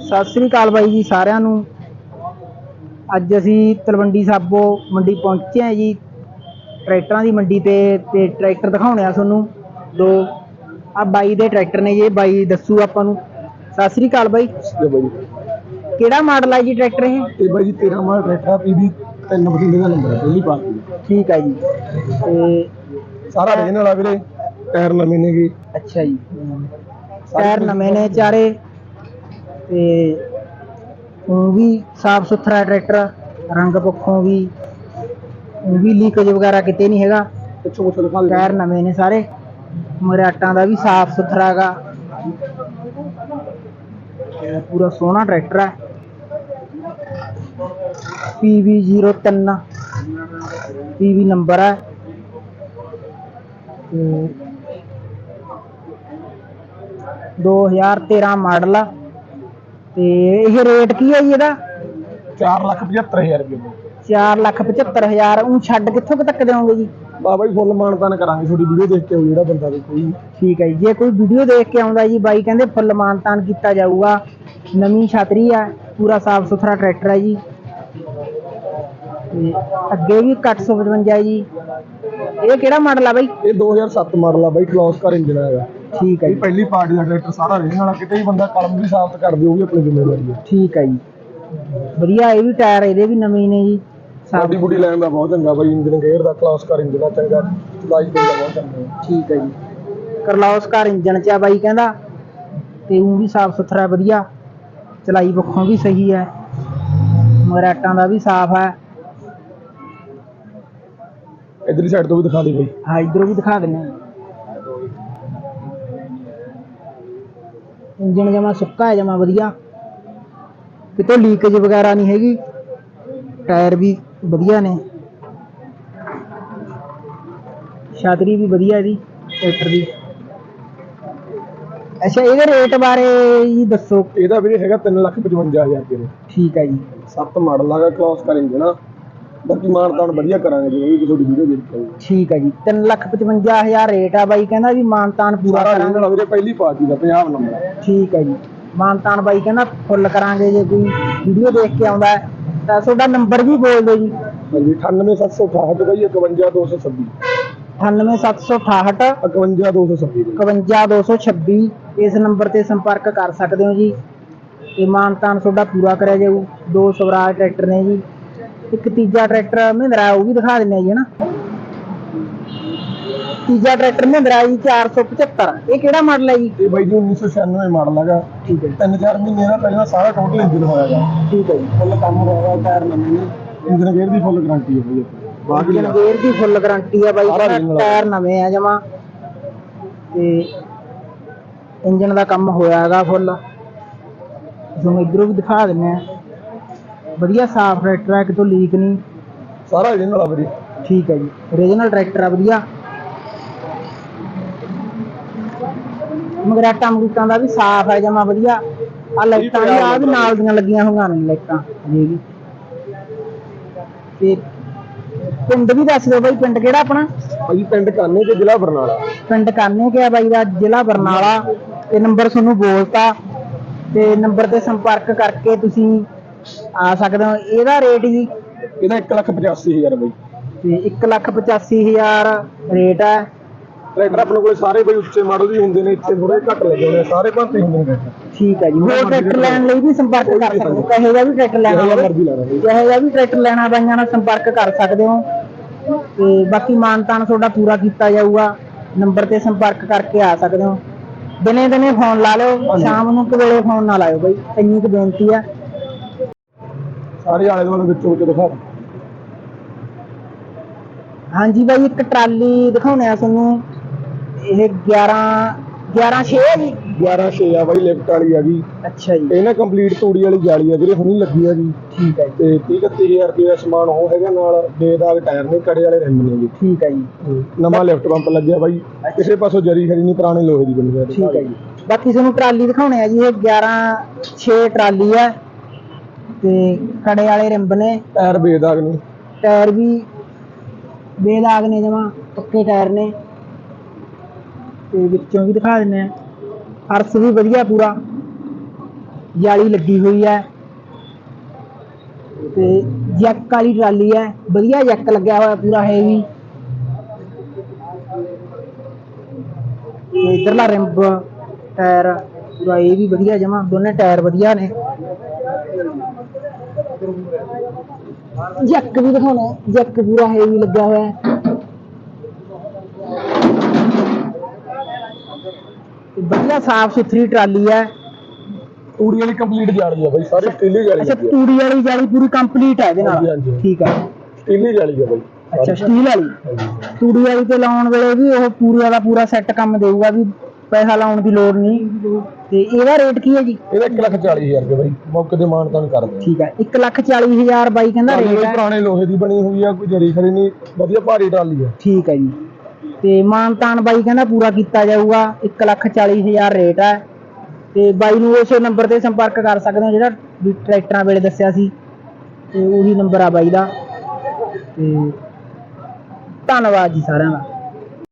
ਸਤਿ ਸ੍ਰੀ ਅਕਾਲ ਬਾਈ ਜੀ ਸਾਰਿਆਂ ਨੂੰ। ਅੱਜ ਅਸੀਂ ਤਲਵੰਡੀ ਸਾਬੋ ਮੰਡੀ ਪਹੁੰਚੇ ਹਾਂ ਜੀ। ਟਰੈਕਟਰਾਂ ਦੀ ਮੰਡੀ ਤੇ ਤੇ ਟਰੈਕਟਰ ਦਿਖਾਉਣੇ ਆ ਤੁਹਾਨੂੰ। ਦੋ ਆ ਬਾਈ ਦੇ ਟਰੈਕਟਰ ਨੇ ਜੀ ਬਾਈ ਦੱਸੂ ਆਪਾਂ ਨੂੰ। ਸਤਿ ਸ੍ਰੀ ਅਕਾਲ ਬਾਈ। ਕਿਹੜਾ ਮਾਡਲ ਹੈ ਜੀ ਟਰੈਕਟਰ ਇਹ? ਇਹ ਬਾਈ ਜੀ 13 ਮਾਡਲ ਟਰੈਕਟਰ ਪੀਬੀ ਤਿੰਨ ਬਠਿੰਡੇ ਦਾ ਨੰਬਰ ਹੈ ਪਹਿਲੀ ਪਾਰਟੀ ਠੀਕ ਹੈ ਜੀ। ਤੇ ਸਾਰਾ ਰੇਨ ਵਾਲਾ ਵੀਰੇ ਟਾਇਰ ਨਵੇਂ ਨੇਗੇ। ਅੱਛਾ ਜੀ। ਟਾਇਰ ਨਵੇਂ ਨੇ ਚਾਰੇ ਤੇ ਉਹ ਵੀ ਸਾਫ਼ ਸੁਥਰਾ ਟਰੈਕਟਰ ਰੰਗ ਪੱਖੋਂ ਵੀ ਉਹ ਵੀ ਲੀਕੇਜ ਵਗੈਰਾ ਕਿਤੇ ਨਹੀਂ ਹੈਗਾ। ਪਿੱਛੋਂ ਪਿੱਛੋਂ ਦਿਖਾ ਦੇ ਟਾਇਰ ਨਵੇਂ ਨੇ ਸਾਰੇ ਮਰਾਟਾਂ ਦਾ ਵੀ ਸਾਫ਼ ਸੁਥਰਾ ਹੈਗਾ ਤੇ ਪੂਰਾ ਸੋਹਣਾ ਟਰੈਕਟਰ ਹੈ। PV03 PV ਨੰਬਰ ਹੈ। ਤੇ 2013 ਮਾਡਲ ਆ। ਤੇ ਇਹ ਰੇਟ ਕੀ ਹੈ ਜੀ ਇਹਦਾ? 4 ਲੱਖ 75000 ਰੁਪਏ ਦਾ। 4 ਲੱਖ 75000 ਉਹ ਛੱਡ ਕਿੱਥੋਂ ਕੁ ਤੱਕ ਦੇਵੋਗੇ ਜੀ? ਬਾਬਾ ਜੀ ਫੁੱਲ ਮਾਨਤਾਨ ਕਰਾਂਗੇ ਤੁਹਾਡੀ ਵੀਡੀਓ ਦੇਖ ਕੇ ਆਓ ਜਿਹੜਾ ਬੰਦਾ ਵੀ ਕੋਈ ਠੀਕ ਹੈ ਜੀ। ਜੇ ਕੋਈ ਵੀਡੀਓ ਦੇਖ ਕੇ ਆਉਂਦਾ ਜੀ ਬਾਈ ਕਹਿੰਦੇ ਫੁੱਲ ਮਾਨਤਾਨ ਕੀਤਾ ਜਾਊਗਾ। ਨਵੀਂ ਛਤਰੀ ਹੈ ਪੂਰਾ ਸਾਫ਼ ਸੁਥਰਾ ਟਰੈਕਟਰ ਹੈ ਜੀ। ਤੇ ਅੱਗੇ ਵੀ 855 ਹੈ ਜੀ। ਇਹ ਕਿਹੜਾ ਮਾਡਲ ਆ ਬਾਈ? ਇਹ 2007 ਮਾਡਲ ਆ ਬਾਈ ਕਲੌਸ ਕਾਰ ਇੰਜਨ ਹੈਗਾ ਠੀਕ ਹੈ ਇਹ ਜੀ। ਪਹਿਲੀ ਪਾਰਟੀ ਦਾ ਟਰੈਕਟਰ ਸਾਰਾ ਰੇਨ ਵਾਲਾ ਕਿਤੇ ਵੀ ਬੰਦਾ ਕਲਮ ਵੀ ਸਾਫ਼ ਕਰ ਦਿਓ ਉਹ ਵੀ ਆਪਣੀ ਜ਼ਿੰਮੇਵਾਰੀ ਹੈ। ਠੀਕ ਹੈ ਜੀ। ਵਧੀਆ ਇਹ ਵੀ ਟਾਇਰ ਇਹਦੇ ਵੀ ਨਵੇਂ ਨੇ ਜੀ। ਸਾਡੀ ਬੁੱਢੀ ਲੈਣ ਦਾ ਬਹੁਤ ਚੰਗਾ ਬਾਈ ਇੰਜਨ ਗੇਅਰ ਦਾ ਕਲੌਸ ਕਾਰ ਇੰਜਨ ਦਾ ਚੰਗਾ ਚਲਾਈ ਦਾ ਬਹੁਤ ਚੰਗਾ। ਠੀਕ ਹੈ ਜੀ। ਕਰਲੌਸਕਾਰ ਇੰਜਨ ਚ ਆ ਬਾਈ ਕਹਿੰਦਾ ਤੇ ਉਹ ਵੀ ਸਾਫ਼ ਸੁਥਰਾ ਵਧੀਆ। ਚਲਾਈ ਪੱਖੋਂ ਵੀ ਸਹੀ ਹੈ। ਮਰਾਟਾਂ ਦਾ ਵੀ ਸਾਫ਼ ਹੈ। ਇੱਧਰਲੀ ਸਾਈਡ ਤੋਂ ਵੀ ਦਿਖਾ ਦੇ ਬਾਈ। ਹਾਂ ਇਧਰੋਂ ਵੀ ਦਿਖਾ ਦਿੰਨੇ ਆ ਇੰਜਨ ਜਮਾ ਸੁੱਕਾ ਹੈ ਜਮਾ ਵਧੀਆ। ਕਿਤੋਂ ਲੀਕੇਜ ਵਗੈਰਾ ਨਹੀਂ ਹੈਗੀ। ਟਾਇਰ ਵੀ ਵਧੀਆ ਨੇ। ਛਤਰੀ ਵੀ ਵਧੀਆ ਇਹਦੀ ਟਰੈਕਟਰ ਦੀ। ਅੱਛਾ ਇਹਦੇ ਰੇਟ ਬਾਰੇ ਜੀ ਦੱਸੋ। ਇਹਦਾ ਵੀਰੇ ਹੈਗਾ 355000 ਰੁਪਏ। ਠੀਕ ਹੈ ਜੀ। ਸੱਤ ਮਾਡਲ ਹੈਗਾ ਕਲੌਸ ਕਾਰ ਇੰਜਨ ਆ ਬਾਕੀ ਮਾਨਤਾਨ ਵਧੀਆ ਕਰਾਂਗੇ ਜਦੋਂ ਵੀ ਤੁਹਾਡੀ ਵੀਡੀਓ ਦੇਖ ਕੇ ਠੀਕ ਹੈ ਜੀ 355000 ਰੇਟ ਆ ਬਾਈ ਕਹਿੰਦਾ ਵੀ ਮਾਨਤਾਨ ਪੂਰਾ ਸਾਰਾ ਕਰਾਂਗੇ। ਵਾਲਾ ਵੀਰੇ ਪਹਿਲੀ ਪਾਰਟੀ ਦਾ 50 ਨੰਬਰ। ਠੀਕ ਹੈ ਜੀ ਮਾਨਤਾਨ ਬਾਈ ਕਹਿੰਦਾ ਫੁੱਲ ਕਰਾਂਗੇ ਜੇ ਕੋਈ ਵੀਡੀਓ ਦੇਖ ਕੇ ਆਉਂਦਾ ਹੈ। ਤਾਂ ਤੁਹਾਡਾ ਨੰਬਰ ਵੀ ਬੋਲ ਦਿਓ ਜੀ। ਹਾਂਜੀ 98768 ਬਾਈ 51226 98768 51226 51226 ਇਸ ਨੰਬਰ ਤੇ ਸੰਪਰਕ ਕਰ ਸਕਦੇ ਹੋ ਜੀ। ਤੇ ਮਾਨਤਾਨ ਤੁਹਾਡਾ ਪੂਰਾ ਕਰਿਆ ਜਾਊ। ਦੋ ਸਵਰਾਜ ਟਰੈਕਟਰ ਨੇ ਜੀ। ਇੱਕ ਤੀਜਾ ਟਰੈਕਟਰ ਮਹਿੰਦਰਾ ਉਹ ਵੀ ਦਿਖਾ ਦਿੰਨੇ ਆ ਜੀ ਹਨਾ। ਤੀਜਾ ਟਰੈਕਟਰ ਮਹਿੰਦਰਾ ਜੀ 475 ਇਹ ਕਿਹੜਾ ਮਾਡਲ ਹੈ ਜੀ? ਇਹ ਬਾਈ ਜੀ 1996 ਮਾਡਲ ਹੈਗਾ। ਠੀਕ ਹੈ ਤਿੰਨ ਚਾਰ ਮਹੀਨੇ ਦਾ ਪਹਿਲਾਂ ਸਾਰਾ ਟੋਟਲ ਇੰਜਨ ਹੋਇਆਗਾ ਠੀਕ ਹੈ ਜੀ। ਫੁੱਲ ਕੰਮ ਹੋਇਆ ਟਾਇਰ ਨਵੇਂ ਨੇ। ਇੰਜਨ ਗੇਅਰ ਦੀ ਫੁੱਲ ਗਾਰੰਟੀ ਹੈ ਬਾਈ ਬਾਕੀ ਇੰਜਨ ਗੇਅਰ ਦੀ ਫੁੱਲ ਗਾਰੰਟੀ ਆ ਬਾਈ। ਟਾਇਰ ਨਵੇਂ ਆ ਜਮਾ। ਤੇ ਇੰਜਨ ਦਾ ਕੰਮ ਹੋਇਆ ਹੈਗਾ ਫੁੱਲ। ਤੁਹਾਨੂੰ ਇਧਰੋਂ ਵੀ ਦਿਖਾ ਦਿੰਨੇ ਆ। ਵਧੀਆ ਸਾਫ਼ ਟਰੈਕਟਰ ਹੈ ਕਿਤੋਂ ਲੀਕ ਨਹੀਂ? ਸਾਰਾ ਇੰਜਨ ਵਾਲਾ ਵੀਰੇ। ਠੀਕ ਹੈ ਜੀ। ਓਰੀਜਨਲ ਟਰੈਕਟਰ ਆ ਵਧੀਆ। ਮਗਰਾਟਾ ਮਗੂਟਾਂ ਦਾ ਵੀ ਸਾਫ਼ ਹੈ ਜਮਾ ਵਧੀਆ। ਆ ਲਾਈਟਾਂ ਵੀ ਆ ਵੀ ਨਾਲ ਦੀਆਂ ਲੱਗੀਆਂ ਹੋਈਆਂ ਨੇ ਲਾਈਟਾਂ। ਜੀ ਵੀ। ਤੇ ਪਿੰਡ ਵੀ ਦੱਸ ਦਿਓ ਬਾਈ ਪਿੰਡ ਕਿਹੜਾ ਆਪਣਾ? ਬਾਈ ਪਿੰਡ ਕਾਨੇ ਤੇ ਜ਼ਿਲ੍ਹਾ ਬਰਨਾਲਾ। ਪਿੰਡ ਕਾਨੇ ਕਿਆ ਬਾਈ ਦਾ? ਜ਼ਿਲ੍ਹਾ ਬਰਨਾਲਾ। ਤੇ ਨੰਬਰ ਤੁਹਾਨੂੰ ਬੋਲਤਾ। ਤੇ ਨੰਬਰ ਤੇ ਸੰਪਰਕ ਕਰਕੇ ਤੁਸੀਂ ਆ ਸਕਦੇ ਹੋ। ਇਹਦਾ ਰੇਟ ਜੀ ਇਹਦਾ 185000 ਬਾਈ। ਤੇ 185000 ਰੇਟ ਹੈ ਟਰੈਕਟਰ ਆਪਣੇ ਕੋਲੇ ਸਾਰੇ ਬਾਈ ਉੱਚੇ ਮਾਡਲ ਵੀ ਹੁੰਦੇ ਨੇ ਇੱਥੇ ਥੋੜੇ ਘੱਟ ਲੱਗੇ ਹੋਣੇ ਆ, ਸਾਰੇ ਭਾਂਤੇ ਹੁੰਦੇ ਨੇ। ਠੀਕ ਹੈ ਜੀ। ਹੋਰ ਟਰੈਕਟਰ ਲੈਣ ਲਈ ਵੀ ਸੰਪਰਕ ਕਰ ਸਕਦੇ। ਹੋ ਕਹੇ ਵੀ ਟਰੈਕਟਰ ਲੈਣਾ ਜਿਹੜਾ ਹੋਵੇ। ਮਰਜ਼ੀ ਲੈਣਾ ਬਾਈ। ਜਿਹੇ ਜਿਹਾ ਵੀ ਟਰੈਕਟਰ ਲੈਣਾ ਬਾਈਆਂ ਨਾਲ ਸੰਪਰਕ ਕਰ ਸਕਦੇ ਹੋ। ਤੇ ਬਾਕੀ ਮਾਨਤਾਨ ਤੁਹਾਡਾ ਪੂਰਾ ਕੀਤਾ ਜਾਊਗਾ। ਨੰਬਰ ਤੇ ਸੰਪਰਕ ਕਰਕੇ ਆ ਸਕਦੇ ਹੋ। ਦਿਨੇ ਦਿਨੇ ਫੋਨ ਲਾ ਲਿਓ। ਸ਼ਾਮ ਨੂੰ ਕਵੇਲੇ ਫੋਨ ਨਾ ਲਾਇਓ ਬਾਈ। ਇੰਨੀ ਕੁ ਬੇਨਤੀ ਆ। ਸਾਰੇ ਆਲੇ ਦੁਆਲੇ ਵਿੱਚੋਂ ਵਿੱਚ ਦਿਖਾ ਹਾਂਜੀ ਬਾਈ ਇੱਕ ਟਰਾਲੀ ਦਿਖਾਉਣੇ ਆ ਤੁਹਾਨੂੰ। ਇਹ 11 11 6 ਹੈ ਜੀ? 11 6 ਆ ਬਾਈ ਲਿਫਟ ਵਾਲੀ ਆ ਗਈ ਅੱਛਾ ਜੀ। ਇਹ ਨਾ ਕੰਪਲੀਟ ਤੂੜੀ ਵਾਲੀ ਜਾਲੀ ਆ ਵੀਰੇ ਹੁਣੀ ਲੱਗੀ ਆ ਜੀ। ਠੀਕ ਹੈ ਜੀ। ਤੇ 30 31000 ਰੁਪਏ ਦਾ ਸਮਾਨ ਉਹ ਹੈਗਾ ਨਾਲ ਬੇਦਾਗ ਟਾਇਰ ਨੇ ਕੜੇ ਵਾਲੇ ਰਿੰਮ ਨੇ ਜੀ। ਠੀਕ ਹੈ ਜੀ। ਨਵਾਂ ਲਿਫਟ ਪੰਪ ਲੱਗਿਆ ਬਾਈ। ਕਿਸੇ ਪਾਸੋਂ ਜਰੀ ਖਰੀ ਨਹੀਂ ਪੁਰਾਣੇ ਲੋਹੇ ਦੀ ਬਣੀ ਆ। ਠੀਕ ਹੈ ਜੀ। ਬਾਕੀ ਤੁਹਾਨੂੰ ਟਰਾਲੀ ਦਿਖਾਉਣੇ ਆ ਜੀ ਇਹ 11 6 ਟਰਾਲੀ ਹੈ ਤੇ ਕੜੇ ਵਾਲੇ ਰਿੰਬ ਨੇ। ਟਾਇਰ ਬੇਦਾਗ ਨੇ। ਟਾਇਰ ਵੀ ਬੇਦਾਗ ਨੇ ਜਮਾ ਪੱਕੇ ਟਾਇਰ ਨੇ। ਤੇ ਵਿੱਚੋਂ ਵੀ ਦਿਖਾ ਦਿੰਨੇ ਆ। ਫਰਸ਼ ਵੀ ਵਧੀਆ ਪੂਰਾ। ਜਾਲੀ ਲੱਗੀ ਹੋਈ ਹੈ। ਤੇ ਜੈਕ ਵਾਲੀ ਟਰਾਲੀ ਹੈ। ਵਧੀਆ ਜੈਕ ਲੱਗਿਆ ਹੋਇਆ ਪੂਰਾ ਹੈਵੀ ਤੇ ਇਧਰਲਾ ਰਿੰਬ ਟਾਇਰ ਪੂਰਾ ਇਹ ਵੀ ਵਧੀਆ ਜਮਾ। ਦੋਨੇ ਟਾਇਰ ਵਧੀਆ ਨੇ। ਜੈਕ ਵੀ ਦਿਖਾਉਣਾ ਜੈਕ ਪੂਰਾ ਹੈਵੀ ਲੱਗਿਆ ਹੋਇਆ ਹੈ ਤੇ ਵਧੀਆ ਸਾਫ਼ ਸੁਥਰੀ ਟਰਾਲੀ ਹੈ ਤੂੜੀ ਵਾਲੀ ਕੰਪਲੀਟ ਜਾਲੀ ਆ ਬਾਈ ਸਾਰੇ ਸਟੀਲੀ ਜਾਲੀ ਅੱਛਾ ਲੱਗੀ ਆ। ਤੂੜੀ ਵਾਲੀ ਜਾਲੀ ਪੂਰੀ ਕੰਪਲੀਟ ਹੈ ਇਹਦੇ ਹਾਂਜੀ, ਨਾਲ ਹਾਂਜੀ। ਠੀਕ ਹੈ ਸਟੀਲੀ ਜਾਲੀ ਆ ਬਾਈ ਅੱਛਾ ਸਟੀਲ ਵਾਲੀ ਹਾਂਜੀ। ਤੂੜੀ ਵਾਲੀ ਤੇ ਲਾਉਣ ਵੇਲੇ ਵੀ ਉਹ ਪੂਰਾ ਦਾ ਪੂਰਾ ਸੈੱਟ ਕੰਮ ਦੇਊਗਾ ਵੀ ਪੈਸਾ ਲਾਉਣ ਦੀ ਲੋੜ ਨਹੀਂ। ਤੇ ਇਹਦਾ ਰੇਟ ਕੀ ਹੈ ਜੀ? ਇਹਦਾ 1 ਲੱਖ 40 ਹਜ਼ਾਰ ਰੁਪਏ ਬਾਈ ਮੌਕੇ ਤੇ ਮਾਨਤਾਨ ਕਰਦੇ ਠੀਕ ਹੈ 1 ਲੱਖ 40 ਹਜ਼ਾਰ ਬਾਈ ਕਹਿੰਦਾ ਰੇਟ ਹੈ। ਪੁਰਾਣੇ ਲੋਹੇ ਦੀ ਬਣੀ ਹੋਈ ਆ ਕੋਈ ਜਰੀ ਖਰੀ ਨਹੀਂ ਵਧੀਆ ਭਾਰੀ ਟਰਾਲੀ ਆ। ਠੀਕ ਹੈ ਜੀ। ਤੇ ਮਾਨਤਾਨ ਬਾਈ ਕਹਿੰਦਾ ਪੂਰਾ ਕੀਤਾ ਜਾਊਗਾ 1 ਲੱਖ 40 ਹਜ਼ਾਰ ਰੇਟ ਹੈ। ਤੇ ਬਾਈ ਨੂੰ ਉਸੇ ਨੰਬਰ ਤੇ ਸੰਪਰਕ ਕਰ ਸਕਦੇ ਹੋ ਜਿਹੜਾ ਟਰੈਕਟਰਾਂ ਵੇਲੇ ਦੱਸਿਆ ਸੀ। ਤੇ ਉਹੀ ਨੰਬਰ ਆ ਬਾਈ ਦਾ। ਤੇ ਧੰਨਵਾਦ ਜੀ ਸਾਰਿਆਂ ਦਾ।